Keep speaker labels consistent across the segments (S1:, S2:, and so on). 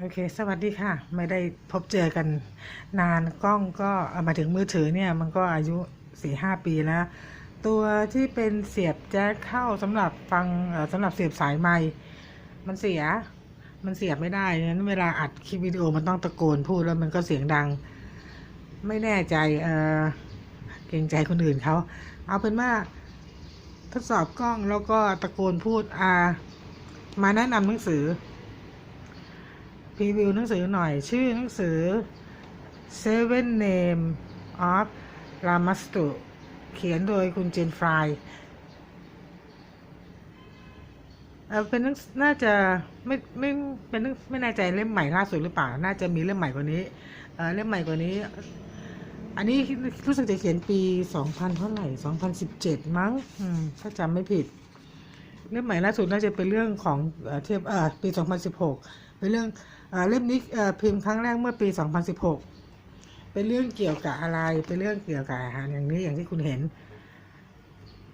S1: โอเค สวัสดีค่ะ ไม่ได้พบเจอกันนานกล้องก็เอามาถึงมือถือเนี่ย มันก็อายุสี่ห้าปีแล้ว ตัวที่เป็นเสียบแจ็คเข้าสำหรับฟังสำหรับเสียบสายไมค์มันเสีย มันเสียบไม่ได้นั้นเวลาอัดคลิปวิดีโอมันต้องตะโกนพูดแล้วมันก็เสียงดัง ไม่แน่ใจเออเกรงใจคนอื่นเขาเอาเป็นว่าทดสอบกล้องแล้วก็ตะโกนพูดอามาแนะนำหนังสือ พรีวิวหนังสือหน่อย ชื่อหนังสือ Seven Name of Ramastu เขียนโดยคุณเจนฟรายเอ่อเป็นหนังน่าจะไม่ไม่เป็นหนังไม่แน่ใจเล่มใหม่ล่าสุดหรือเปล่า น่าจะมีเล่มใหม่กว่านี้เล่มใหม่กว่านี้ อันนี้รู้สึกจะเขียนปี2000เท่าไหร่2017มั้งถ้าจำไม่ผิด เล่มใหม่ล่าสุดน่าจะเป็นเรื่องของเทียบเอ่อปี 2016 เป็นเรื่องเอ่อเล่มนี้พิมพ์ครั้งแรกเมื่อปี 2016 เป็นเรื่องเกี่ยวกับอะไร เป็นเรื่องเกี่ยวกับอาหารอย่างนี้อย่างที่คุณเห็น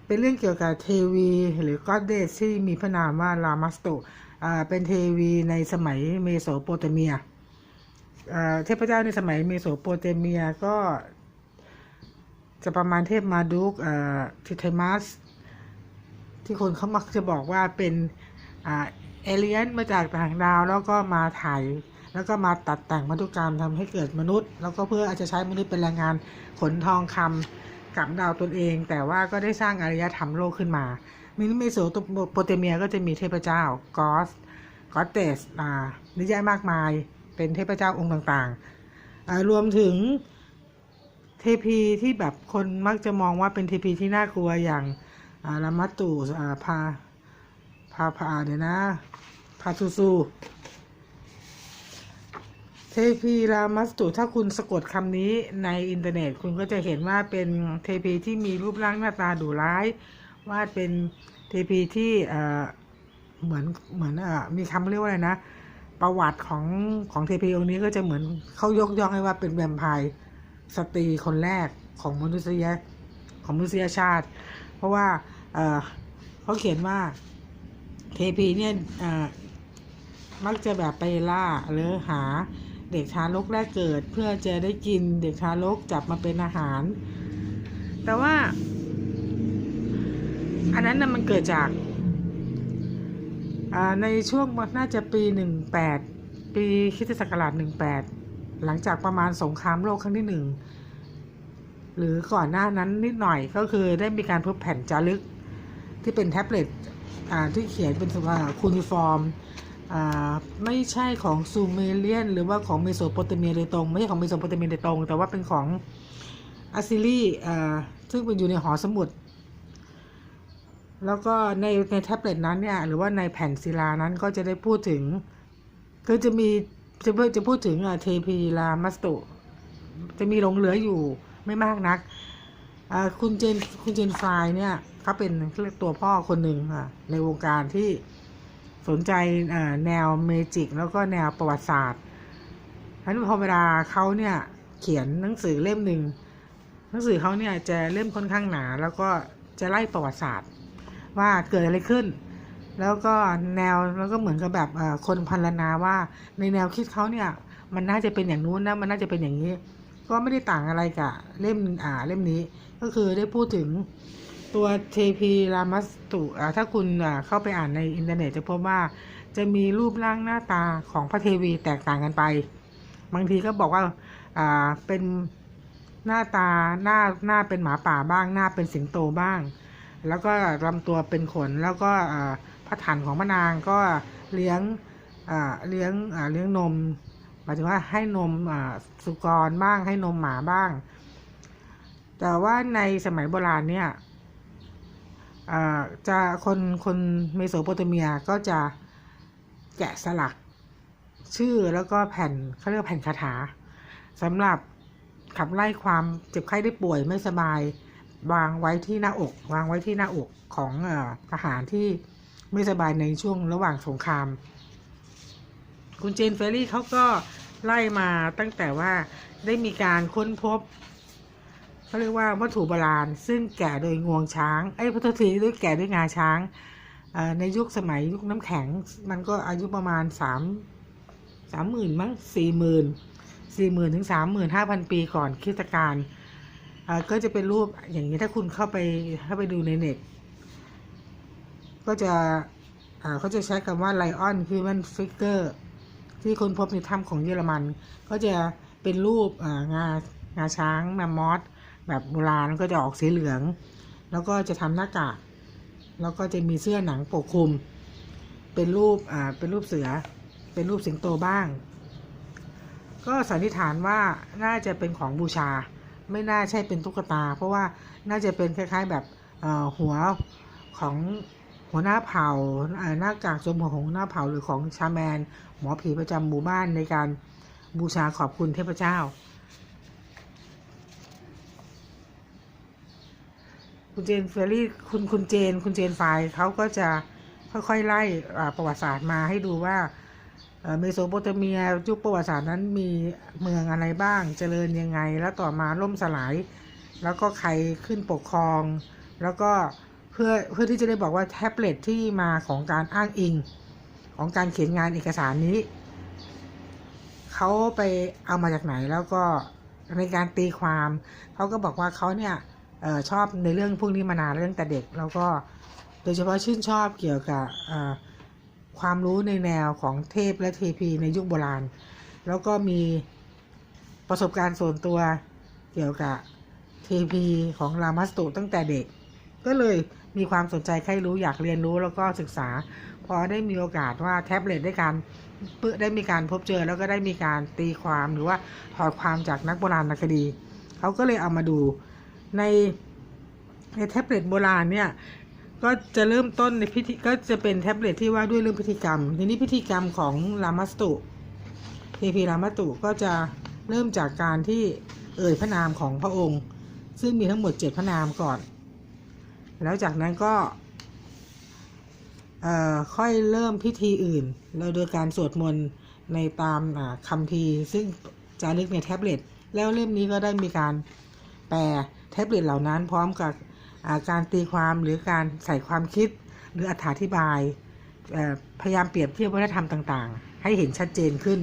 S1: เป็นเรื่องเกี่ยวกับเทวีหรือก็อดเดสที่มีพระนามว่าลามัสโตเป็นเทวีในสมัยเมโสโปเตเมียเทพเจ้าในสมัยเมโสโปเตเมียก็จะประมาณเทพมาดุกทิเทมัส ที่คนเขามักจะบอกว่าเป็นอ่าเอเลียนมาจากต่างดาวแล้วก็มาถ่ายแล้วก็มาตัดแต่งพันธุกรรมทำให้เกิดมนุษย์ แล้วก็เพื่ออาจจะใช้มนุษย์เป็นแรงงานขนทองคำกับดาวตนเอง แต่ว่าก็ได้สร้างอารยธรรมโลกขึ้นมามินเมโสโปเตเมียก็จะมีเทพเจ้ากอสกอสเตสอ่านิยายมากมาย เป็นเทพเจ้าองค์ต่างๆรวมถึงเทพีที่แบบคนมักจะมองว่าเป็นเทพีที่น่ากลัวอย่าง อารามัตตุอ่าพาพาพาเดี๋ยวนะพาซูซูเทพีรามัสตุถ้าคุณสะกดคำนี้ในอินเทอร์เน็ต คุณก็จะเห็นว่าเป็นเทพีที่มีรูปร่างหน้าตาดุร้าย วาดเป็นเทพีที่เอ่อเหมือนเหมือนเอ่อมีคำเรียกว่าอะไรนะ ประวัติของของเทพีองค์นี้ก็จะเหมือนเขายกย่องให้ว่าเป็นแวมไพร์สตรีคนแรกของมนุษยของมนุษยชาติ เพราะว่าเเขาเขียนว่าเทพีเนี่ยมักจะแบบไปล่าหรือหาเด็กทารกแรกเกิด เพื่อจะได้กินเด็กทารกจับมาเป็นอาหาร แต่ว่า อันนั้นน่ะมันเกิดจากในช่วงน่าจะปีหนึ่งแปดปีคริสตศักราชหนึ่งแปดหลังจากประมาณสงครามโลกครั้งที่หนึ่ง หรือก่อนหน้านั้นนิดหน่อยก็คือได้มีการพบแผ่นจารึก ที่เป็นแท็บเล็ตที่เขียนเป็นว่าคูนิฟอร์มไม่ใช่ของซูเมเรียน หรือว่าของเมโสโปเตเมียโดยตรง ไม่ใช่ของเมโสโปเตเมียโดยตรง แต่ว่าเป็นของอัสซิลี่ซึ่งเป็นอยู่ในหอสมุด แล้วก็ในในแท็บเล็ตนั้นเนี่ยหรือว่าในแผ่นศิลานั้นก็จะได้พูดถึงคือจะมีจะพูดจะพูดถึงอะเทพีรามัสตุ จะมีหลงเหลืออยู่ ไม่มากนักคุณเจนคุณเจนฟรายเนี่ยเขาเป็นเรียกตัวพ่อคนหนึ่งอะในวงการที่สนใจแนวเมจิก แล้วก็แนวประวัติศาสตร์ฉะนั้นพอเวลาเขาเนี่ยเขียนหนังสือเล่มหนึ่งหนังสือเขาเนี่ยจะเล่มค่อนข้างหนา แล้วก็จะไล่ประวัติศาสตร์ ว่าเกิดอะไรขึ้น แล้วก็แนวแล้วก็เหมือนกับแบบคนพันลนาว่าในแนวคิดเขาเนี่ยมันน่าจะเป็นอย่างนู้นนะมันน่าจะเป็นอย่างนี้ ก็ไม่ได้ต่างอะไรกับเล่มอ่าเล่มนี้ ก็คือได้พูดถึงตัวเทพีรามัสตุถ้าคุณเข้าไปอ่านในอินเทอร์เน็ตจะพบว่าจะมีรูปร่างหน้าตาของพระเทวีแตกต่างกันไป บางทีก็บอกว่าเป็นหน้าตาหน้าหน้าเป็นหมาป่าบ้าง หน้าเป็นสิงโตบ้าง แล้วก็ลำตัวเป็นขนแล้วก็พระถันของพระนางก็เลี้ยงเลี้ยงเลี้ยงนมายถึงว่าให้นมสุกรบ้าง ให้นมหมาบ้าง แต่ว่าในสมัยโบราณเนี่ยจะคนคนเมโสโปเตเมียก็จะแกะสลักชื่อแล้วก็แผ่นเขาเรียกแผ่นคาถาสำหรับขับไล่ความเจ็บไข้ได้ป่วยไม่สบายวางไว้ที่หน้าอก วางไว้ที่หน้าอกของอทหารที่ไม่สบายในช่วงระหว่างสงคราม คุณเจนเฟรรี่เขาก็ไล่มาตั้งแต่ว่าได้มีการค้นพบเขาเรียกว่าวัตถุโบราณ ซึ่งแก่โดยงวงช้างไอ้พัทธีด้วยแก่ด้วยงาช้างในยุคสมัยยุคน้ำแข็ง มันก็อายุประมาณสามสามหมื่นมั้งสี่หมื่นสี่หมื่นถึงสามหมื่นห้าพันปีก่อนคริสตกาลก็จะเป็นรูปอย่างนี้ถ้าคุณเข้าไปเข้าไปดูในเน็ต ก็จะเขาจะใช้คำว่าไลออนคือมันฟิกเกอร์ ที่ค้นพบในถ้ำของเยอรมัน ก็จะเป็นรูปอ่างางาช้างแมมมอสแบบโบราณก็จะออกสีเหลือง แล้วก็จะทำหน้ากากแล้วก็จะมีเสื้อหนังปกคลุม เป็นรูปอ่าเป็นรูปเสือ เป็นรูปสิงโตบ้าง ก็สันนิษฐานว่าน่าจะเป็นของบูชา ไม่น่าใช่เป็นตุ๊กตา เพราะว่าน่าจะเป็นคล้าย ๆแบบหัวของ หัวหน้าเผ่าหน้ากากสมหัวของหัวหน้าเผ่าหรือของชาแมน หมอผีประจำหมู่บ้านในการบูชาขอบคุณเทพเจ้า คุณเจนเฟรรี่คุณคุณเจน คุณเจนไฟเขาก็จะค่อยๆไล่ประวัติศาสตร์มาให้ดูว่าเมโสโปเตเมียยุคประวัติศาสตร์นั้นมีเมืองอะไรบ้าง เจริญยังไง แล้วต่อมาล่มสลาย แล้วก็ใครขึ้นปกครอง แล้วก็ พื่อเพื่อที่จะได้บอกว่าแท็บเล็ตที่มาของการอ้างอิง ของการเขียนงานเอกสารนี้เขาไปเอามาจากไหนแล้วก็ในการตีความเขาก็บอกว่าเขาเนี่ยออชอบในเรื่องพวกนี้มานานแล้วตั้งแต่เด็ก แล้วก็โดยเฉพาะชื่นชอบเกี่ยวกับความรู้ในแนวของเทพและเทพีในยุคโบราณ แล้วก็มีประสบการณ์ส่วนตัวเกี่ยวกับเทพีของรามัสตุตั้งแต่เด็ก ก็เลยมีความสนใจใครรู้อยากเรียนรู้แล้วก็ศึกษา พอได้มีโอกาสว่าแท็บเล็ตได้การเพื่อได้มีการพบเจอแล้วก็ได้มีการตีความหรือว่าถอดความจากนักโบราณคดีเขาก็เลยเอามาดูในในแท็บเล็ตโบราณเนี่ยก็จะเริ่มต้นในพิธีก็จะเป็นแท็บเล็ตที่ว่าด้วยเรื่องพิธีกรรม ทีนี้พิธีกรรมของรามัสตุเทพีรามัสตุก็จะเริ่มจากการที่เอ่ยพระนามของพระองค์ ซึ่งมีทั้งหมดเจ็ดพระนามก่อน แล้วจากนั้นก็ค่อยเริ่มพิธีอื่นแล้วโดยการสวดมนต์ในตามคำพีซึ่งจารึกในแท็บเล็ตแล้วเล่มนี้ก็ได้มีการแปลแท็บเล็ตเหล่านั้นพร้อมกับาการตีความหรือการใส่ความคิดหรืออธิบาย พยายามเปรียบเทียบวัฒนธรรมต่างๆ ให้เห็นชัดเจนขึ้น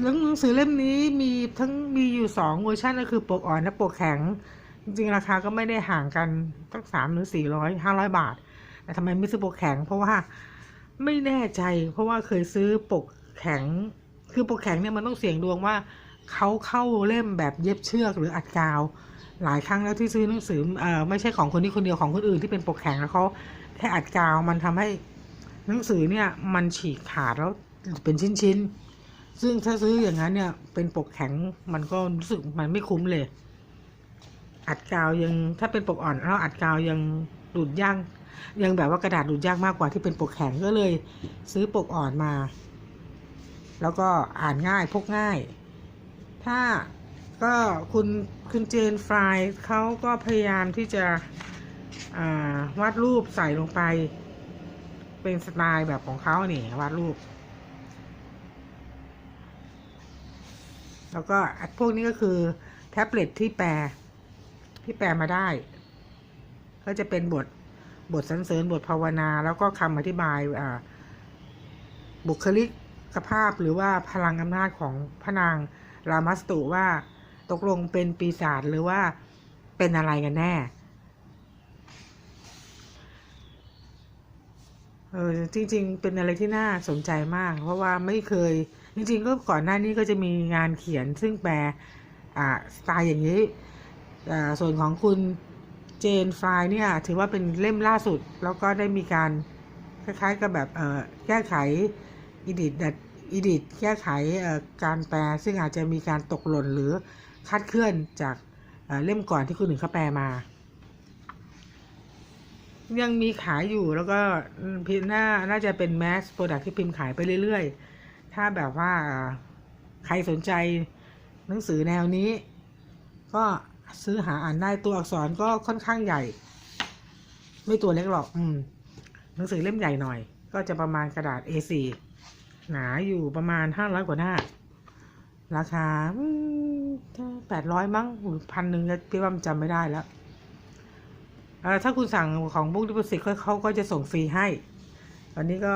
S1: หนังสือเล่มนี้มีทั้งมีอยู่สองเวอร์ชันก็คือปกอ่อนและปกแข็ง จริงราคาก็ไม่ได้ห่างกันตั้งสามหรือสี่ร้อยห้าร้อยบาท แต่ทำไมไม่ซื้อปกแข็ง เพราะว่าไม่แน่ใจ เพราะว่าเคยซื้อปกแข็ง คือปกแข็งเนี่ยมันต้องเสี่ยงดวงว่าเขาเข้าเล่มแบบเย็บเชือกหรืออัดกาว หลายครั้งแล้วที่ซื้อหนังสือเอ่อไม่ใช่ของคนนี้คนเดียวของคนอื่นที่เป็นปกแข็งแล้วเขาแค่อัดกาวมันทำให้หนังสือเนี่ยมันฉีกขาดแล้วเป็นชิ้นๆซึ่งถ้าซื้ออย่างนั้นเนี่ยเป็นปกแข็งมันก็รู้สึกมันไม่คุ้มเลย อัดกาวยังถ้าเป็นปกอ่อนแล้วอัดกาวยังดูดยากยังแบบว่ากระดาษดูดยากมากกว่าที่เป็นปกแข็งก็เลย ซื้อปกอ่อนมา แล้วก็อ่านง่ายพกง่าย ถ้าก็คุณคุณเจนฟรายเขาก็พยายามที่จะวาดรูปใส่ลงไป เป็นสไตล์แบบของเขาเนี่ยวาดรูป แล้วก็พวกนี้ก็คือแท็บเล็ตที่แปล ที่แปลมาได้ ก็จะเป็นบทบทสรรเสริญบทภาวนา แล้วก็คำอธิบายบุคลิกภาพหรือว่าพลังอำนาจของพระนางรามัสตุว่าตกลงเป็นปีศาจหรือว่าเป็นอะไรกันแน่เออจริง ๆ เป็นอะไรที่น่าสนใจมาก เพราะว่าไม่เคย จริง ๆ ก็ก่อนหน้านี้ก็จะมีงานเขียนซึ่งแปลอ่าสไตล์อย่างนี้ ส่วนของคุณเจนฟรายเนี่ยถือว่าเป็นเล่มล่าสุด แล้วก็ได้มีการคล้ายๆกับแบบแก้ไขอีดิทดัดอีดิทแก้ไขการแปล ซึ่งอาจจะมีการตกหล่นหรือคลาดเคลื่อนจากเเล่มก่อนที่คุณหนึ่งเขาแปลมา ยังมีขายอยู่แล้วก็พิมพ์น่าน่าจะเป็นแมสโปรดักที่พิมพ์ขายไปเรื่อยๆ ถ้าแบบว่าใครสนใจหนังสือแนวนี้ ก็ ซื้อหาอ่านได้ตัวอักษรก็ค่อนข้างใหญ่ ไม่ตัวเล็กหรอก อืม หนังสือเล่มใหญ่หน่อย ก็จะประมาณกระดาษ A4 หนาอยู่ประมาณห้าร้อยกว่าหน้า ราคาแปดร้อยมั้งหรือพันหนึ่งพี่ว่ามันจำไม่ได้แล้วถ้าคุณสั่งของบุ๊กดิปสิตเขาก็จะส่งฟรีให้วันนี้ก็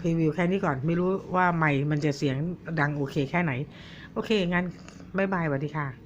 S1: พรีวิวแค่นี้ก่อน ไม่รู้ว่าไมค์มันจะเสียงดังโอเคแค่ไหน โอเค งั้น บ๊ายบายสวัสดีค่ะ